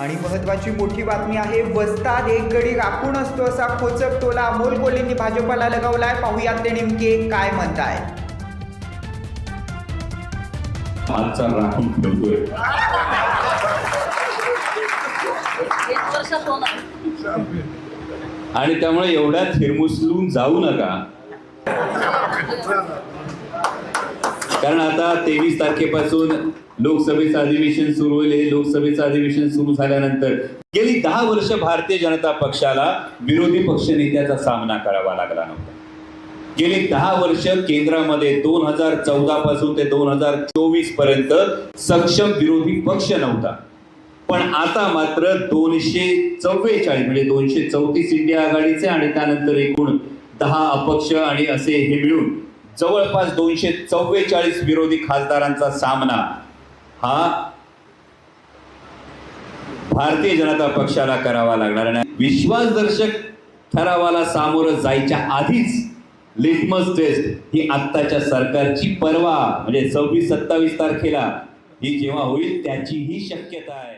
आणि महत्वाची मोठी बातमी आहे वस्तात एक गडी राखून असतो असा खोचक टोला अमोल कोल्हेंनी भाजपला लगावलाय. पाहूयात ते नेमके काय म्हणताय हातचा राखून ठेवतोय आणि त्यामुळे एवढ्यात हिरमुसलून जाऊ नका. कारण आता तेवीस तारखेपासून लोकसभेचं अधिवेशन सुरू होईल. हे लोकसभेचं अधिवेशन सुरू झाल्यानंतर गेली दहा वर्ष भारतीय जनता पक्षाला विरोधी पक्ष नेत्याचा सामना करावा लागला नव्हता. गेली दहा वर्ष केंद्रामध्ये दोन हजार चौदा पासून ते दोन हजार चोवीसपर्यंत सक्षम विरोधी पक्ष नव्हता. पण आता मात्र दोनशे चव्वेचाळीस म्हणजे दोनशे चौतीस इंडिया आघाडीचे आणि त्यानंतर एकूण दहा अपक्ष आणि असे हे मिळून जवळपास दोनशे चव्वेचाळीस विरोधी खासदारांचा सामना हा भारतीय जनता पक्षाला करावा लागणार आणि विश्वासदर्शक ठरावाला सामोरं जायच्या आधीच लिटमस टेस्ट ही आत्ताच्या सरकारची परवा म्हणजे सव्वीस सत्तावीस तारखेला ही जेव्हा होईल त्याचीही शक्यता आहे.